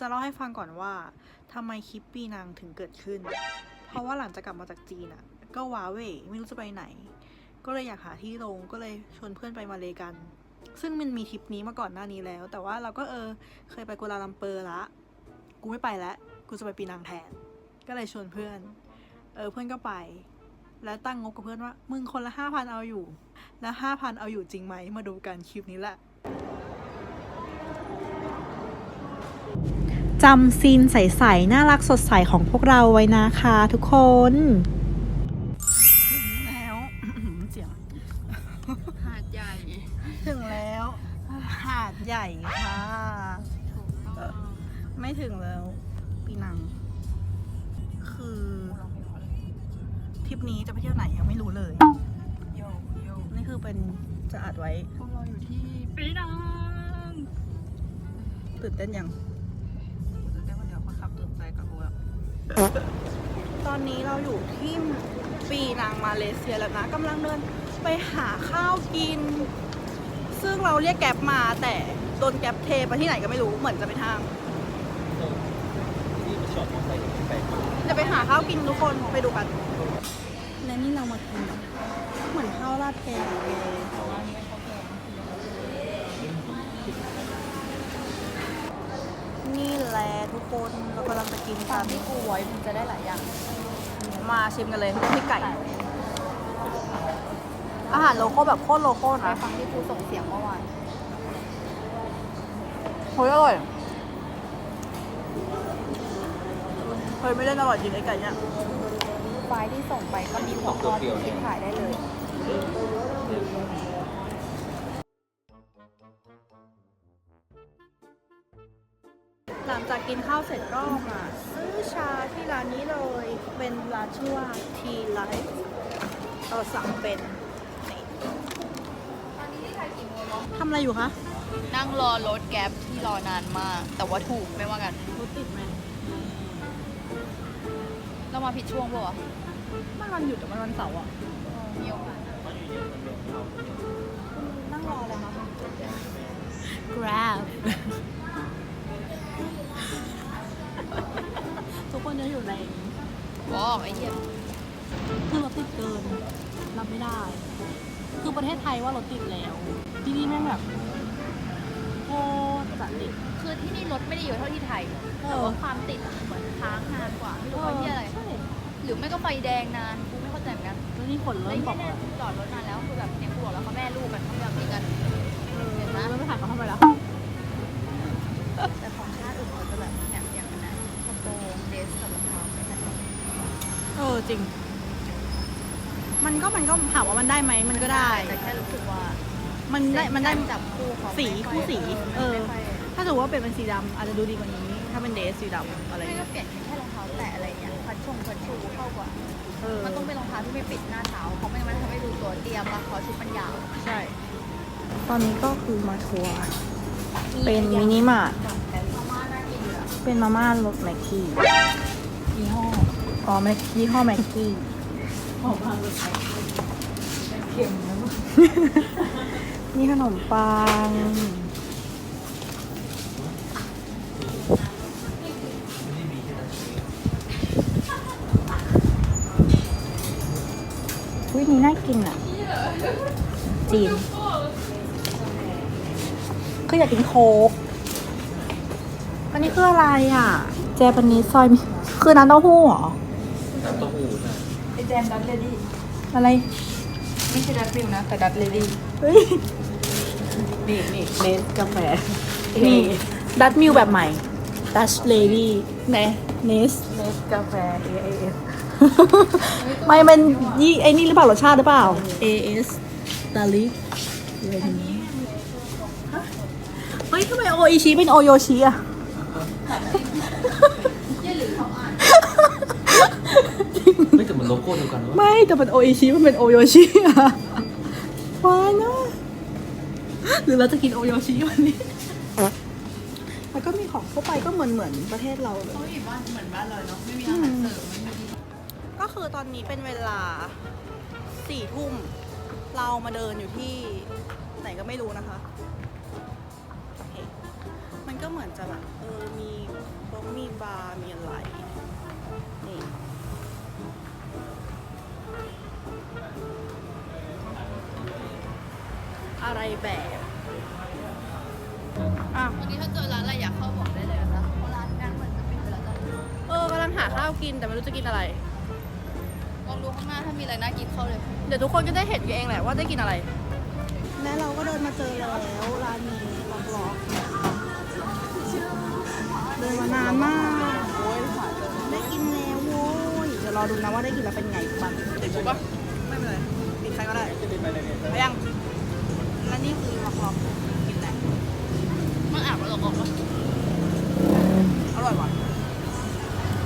จะเล่าให้ฟังก่อนว่าทำไมคลิปปีนางถึงเกิดขึ้น เพราะว่าหลังจากกลับมาจากจีนอะก็ว้าเวไม่รู้จะไปไหน ก็เลยอยากหาที่ลงก็เลยชวนเพื่อนไปมาเลกัน ซึ่งมันมีทริปนี้มาก่อนหน้านี้แล้ว แต่ว่าเราก็เออเคยไปกัวลาลัมเปอร์ละ กูไม่ไปแล้วกูจะไปปีนังแทน ก็เลยชวนเพื่อน เออเพื่อนก็ไป แล้วตั้งงบกับเพื่อนว่า มึงคนละห้าพันเอาอยู่ แล้วห้าพันเอาอยู่จริงไหมมาดูกันคลิปนี้แหละ จำซีนใส ๆ น่ารักสดใสของพวกเราไว้นะคะทุกคนแล้ว เสียงหาดใหญ่ถึงแล้ว หาดใหญ่ค่ะ ถูกต้องไม่ถึงแล้วปีนัง คือทริปนี้จะไปเที่ยวไหนยังไม่รู้เลย โยโยนี่คือเป็นจะอัดไว้พวกเราอยู่ที่ปีนังตื่นเต้นยัง ตอนนี้เราอยู่ที่ปีนังมาเลเซียแล้วนะกำลังเดินไปหาข้าวกิน ซึ่งเราเรียกแก๊ปมาแต่โดนแก๊ปเทไปที่ไหนก็ไม่รู้เหมือนจะไปทางจะไปหาข้าวกินทุกคนไปดูกัน และนี่เรามากินเหมือนข้าวราดแกงเลยนี่แหละ ทุกคนเรากำลังจะกินตากัมนที่กูไว้มันจะได้หลายอย่าง มาชิมกันเลยพี่ไก่ อาหารโลโก้แบบโคตรโลโก้ไปนะฟังที่กูส่งเสียงเมื่อวานเฮ้ยอร่อยเฮ้ยไม่ได้อร่อยจริงไอ้ไก่เนี่ยไฟล์ที่ส่งไปก็มีหัวข้อที่คิดขายได้เลย หลังจากกินข้าวเสร็จก็มาซื้อชาที่ร้านนี้เลย เป็นร้านชื่อว่า Tea Life เราสั่งเป็นนี่ทำอะไรอยู่คะ นั่งรอรถแก๊ปที่รอนานมาก แต่ว่าถูกไม่ว่ากัน รถติดไหมเรามาผิดช่วงปะวะมันวันหยุดแต่มันวันเสาร์อะมีโอกาสนั่งรอเลยคะ Grab ทุกคนจะอยู่ในบอกไอ้เหี้ยคือรถติดเกินรับไม่ได้ คือประเทศไทยว่ารถติดแล้ว ที่นี่แม่งแบบโคตรจะติด คือที่นี่รถไม่ได้เยอะเท่าที่ไทย เอแต่อ ว่าความติดอะเหมือนค้างนานกว่าไม่รู้ว่าที่อะไร ใช่หรือไม่ก็ไฟแดงนานกูไม่เข้าใจเหมือนกันแล้วนี่ฝนแล้เริ่วมตที่กเนี่ยแล้วจอดรถนานแล้วคือแบบเนี่ยกูบอกแล้วเขาแม่ลูกกันเขาแบบนี้กันเห็นไหมแล้วไม่ถ่ายเขาทำไมล่ะ แต่ของชาติอื่นเขาจะแบบเนี่ยอย่างนั้นนะกระโปรงเดรสกับรองเท้าไม่ใช่ เออ จริง มันก็มันก็ถามว่ามันได้ไหมมันก็ได้ แต่แค่รู้สึกว่ามันได้มันได้การจับคู่เขาสีไม่อยคู่สี เออไม่ค่ยถ้าสมมติว่าเป็นเป็นสีดำอาจจะดูดีกว่านี้ ถ้าเป็นเดรสสีดำอะไรไม่ก็เงี้ยเปลี่ยนแค่รองเท้าแตะอะไรเงี้ยคัดชงคัดชูเข้ากว่าเออมันต้องเป็นรองเท้าที่ไม่ปิดหน้าเท้าเพราะไม่งั้นมันทำให้ดูตัวเตี้ยปะเพราะชุดมันยาว ใช่ ตอนนี้ก็คือมาทัวร์เป็นมินิมาร์ทมาม่าน่ากินเลยอะเป็นมาม่ารสแม็กกี้ยี่ห้อ อ๋อแม็กยี่ห้อแม็กกี้หอมมากเลยเค็มนะมั้งนี่ขนมปังวินี้น่ากินอะ จีนคืออยากกินโค้กอันนี้คืออะไรอะ เจแปนนิสซอย คือน้ำเต้าหู้เหรอ น้ำเต้าหู้นะไอแจมดัตเลดี้อะไร ไม่ใช่ดัตฟิลนะ แต่ดัตเลดี้เฮ้ย นี่นี่เนสกาแฟนี่ ดัตมิลแบบใหม่ Dutch Lady ไหนเนส เนสกาแฟ A A S ไม่มันยี่ไอ้นี่หรือเปล่ารสชาติหรือเปล่า AS ดาลิอะไรนี้เฮ้ยทำไมโออิชิเป็นโอโยชิอะ ไม่แต่มันโลโก้เดียวกันวะไม่แต่เป็นโออิชิมันเป็นโอโยชิอะว้ายนะหรือเราจะกินโอโยชิวันนี้แล้วก็มีของทั่วไปก็เหมือนเหมือนประเทศเราเลยเขาอยู่บ้านเหมือนบ้านเลยเนาะไม่มีอาหารเสริมไม่มีก็คือตอนนี้เป็นเวลาสี่ทุ่ม เรามาเดินอยู่ที่ไหนก็ไม่รู้นะคะโอเคมมันก็เหมือนจะแบบ อะไรแบบอะวันนี้ถ้าเจอร้านอะไรอยากเข้าบอกได้เลยนะเพราะร้านนั้นเหมือนจะปิดไปแล้วจ้ะเออกำลังหาข้าวกินแต่ไม่รู้จะกินอะไร ลองดูข้างหน้าถ้ามีอะไรน่ากินเข้าเลย เดี๋ยวทุกคนก็ได้เห็นกันเองแหละว่าได้กินอะไร และเราก็เดินมาเจอแล้วร้านนี้ล็อกล็อกเดินมานานมากโอ้ยได้กินแล้วโว้ยเดี๋ยวรอดูนะว่าได้กินแล้วเป็นไงบ้างติดกูปะไม่เป็นไรติดใครก็ได้ ไปยัง และนี่คือล็อกล็อกกินแหละมันอาบแล้วหอกปะอร่อยว่ะ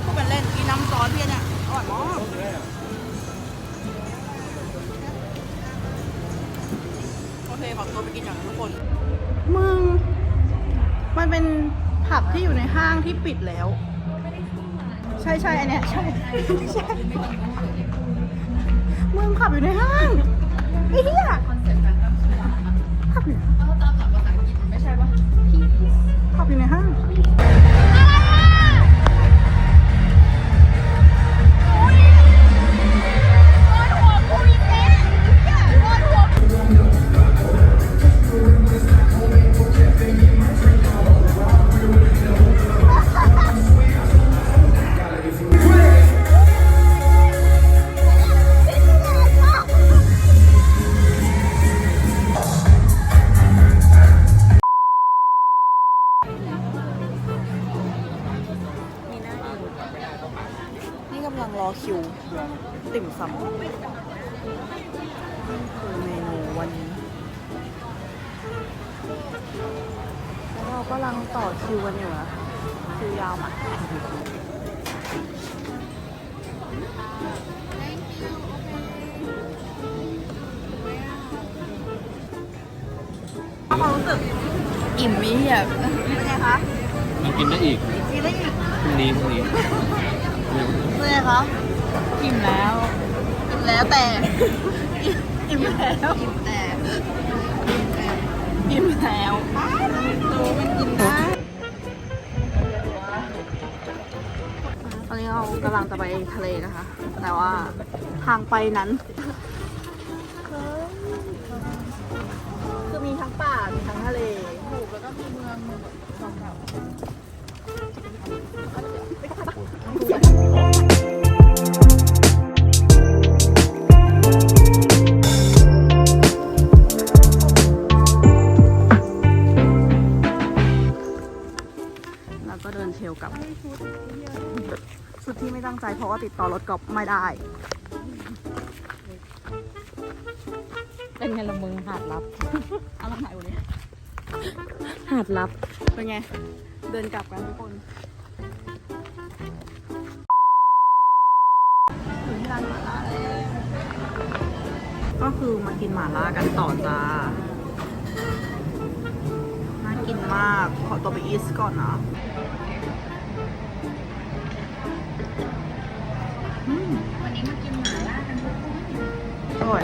ก็เป็นเล่นกินน้ำซอสพี่เนี่ยอร่อยมากโอเคขอตัวไปกินอย่างทุกคน มึง มันเป็นผับที่อยู่ในห้างที่ปิดแล้ว ใช่ใช่อันเนี้ยใช่ใช่มึงผับอยู่ในห้างไอ้เหี้ย ผั ล้วเรากำลังต่อคิวกันอยู่นะคะคิวยาวมากความรู้สึกอิ่มมีเหี้ยเป็นไงคะมันกินได้อีกกินได้อีกพรุ่งนี้พรุ่งนี้เป็นไงคะอิ่มแล้ว อิ่มแล้วแต่ อิ่มแล้วอิ่มแต่ อิ่มแล้วตัวมันกินได้ตอนนี้เรากำลังจะไปทะเลนะคะ แต่ว่าทางไปนั้น คือมีทั้งป่า มีทั้งทะเลถูกแล้วก็มีเมืองแบบเก่า ราะว่าติดต่อรถกลับไม่ได้ เป็นไงละมึงหาดลับ เอามาถ่ายวันนี้หาดลับ เป็นไง เดินกลับกันทุกคนถึงที่ร้านหมาล่าแล้วก็คือมากินหมาล่ากันต่อจ้า น่ากินมาก ขอตัวไปอีสก่อนนะ วันนี้มากินหมาล่ากันทุกคนอร่อย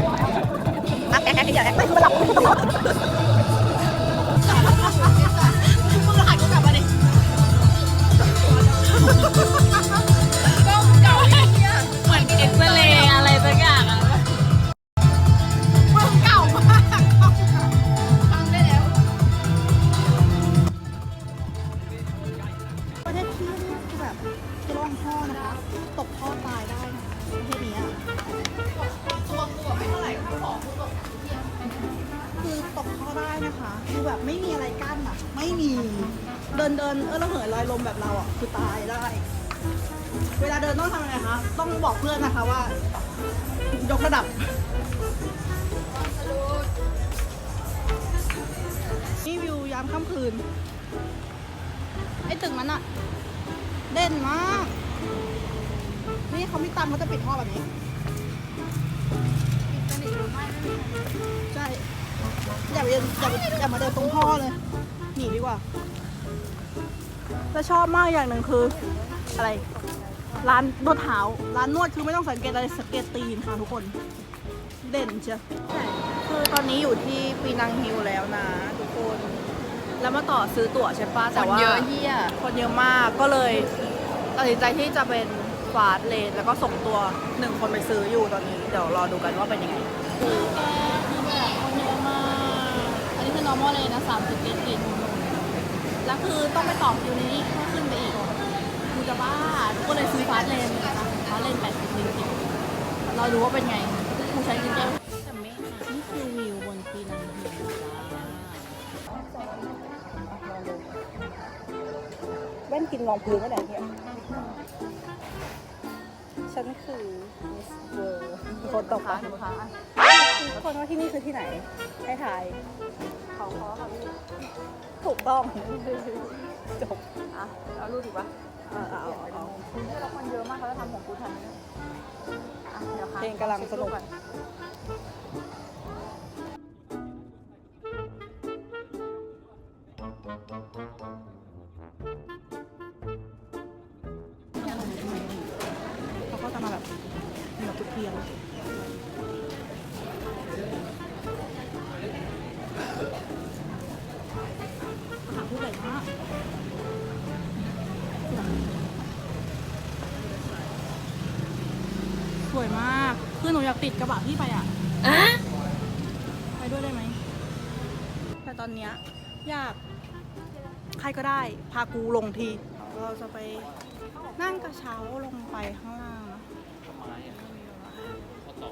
อะแกะแกะแกะแกะไม่ต้องหลับไม่ต้องหลับ ยกระดับ นี่วิวยามค่ำคืน ไอ้ตึกนั้นอะเด่นมาก นี่เขามีตังค์เขาจะปิดท่อแบบนี้สนิทหรือไม่ไม่มีใครใช่ อย่าไปเดินอย่าไปอย่ามาเดินตรงท่อเลย หนีดีกว่า แล้วชอบมากอย่างหนึ่งคือ อะไร ร้านนวดเท้า ร้านนวดคือไม่ต้องสังเกตอะไรสังเกตตีนค่ะทุกคน เด่นเชียวคือตอนนี้อยู่ที่ปีนังฮิลแล้วนะ ทุกคน แล้วมาต่อซื้อตั๋วใช่ปะคแต่นว่าเยอะเฮียคนเยอะมากก็เลยตัดสินใจที่จะเป็นฟาสต์เลนแล้วก็ส่งตัวหนึ่งคนไปซื้ออยู่ตอนนี้ เดี๋ยวรอดูกันว่าเป็นยังไงคือแกคือแบบคนเยอะมากอันนี้คือ normal เลยนะสามสิบเจ็ดกินแล้วคือต้องไปต่อคิวในนี้เพื่อขึ้นไปอีก กูจะบ้าก็เลยซื้อฟาสเลนเลยนะฟาสเลนแปดสิบลิงกิเราดูว่าเป็นไงกูใช้เงินเยอะแต่ไม่นะนี่คือวิวบนปีนังหินจ้าแว่นกินรองพื้นก็ได้เนี่ยฉันคือมิสเวิร์คนต่อไปหนูคะคนว่าที่นี่คือที่ไหน ให้ทายเขาเขาค่ะพี่ถูกต้องจบ อะ เอารูปถูกปะ เออเอาเอาเอาคุณที่เราคนเยอะมากเขาจะทำของกูทันไหมเนี่ยอะเดี๋ยวค่ะเพลงกำลังสนุก เช็ครูปอนเขาก็จะมาแบบมีแบบทุกเพียง สวยมาก คือหนูอยากติดกระบะพี่ไปอะไปด้วยได้ไหม แต่ตอนเนี้ยอยากใครก็ได้ พากูลงที เราจะไปนั่งกระเช้าลงไปข้างล่างนะทำไมอะเขาต่อ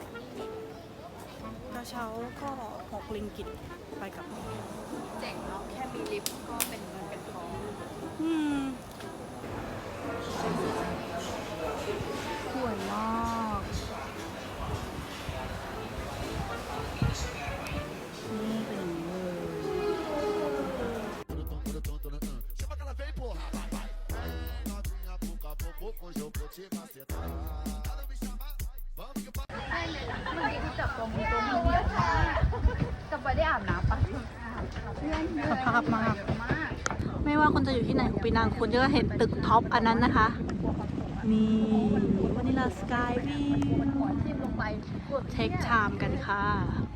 กระเช้าก็หกลิงกิตไปกับ เจ๋งเนาะแค่มีลิฟต์ก็เป็น สภาพมากมาก ไม่ว่าคุณจะอยู่ที่ไหนของปีนังคุณจะเห็นตึกท็อปอันนั้นนะคะ นี่วานิลาสกายวิวหัวทิ่มลงไปเทคไทม์กันค่ะ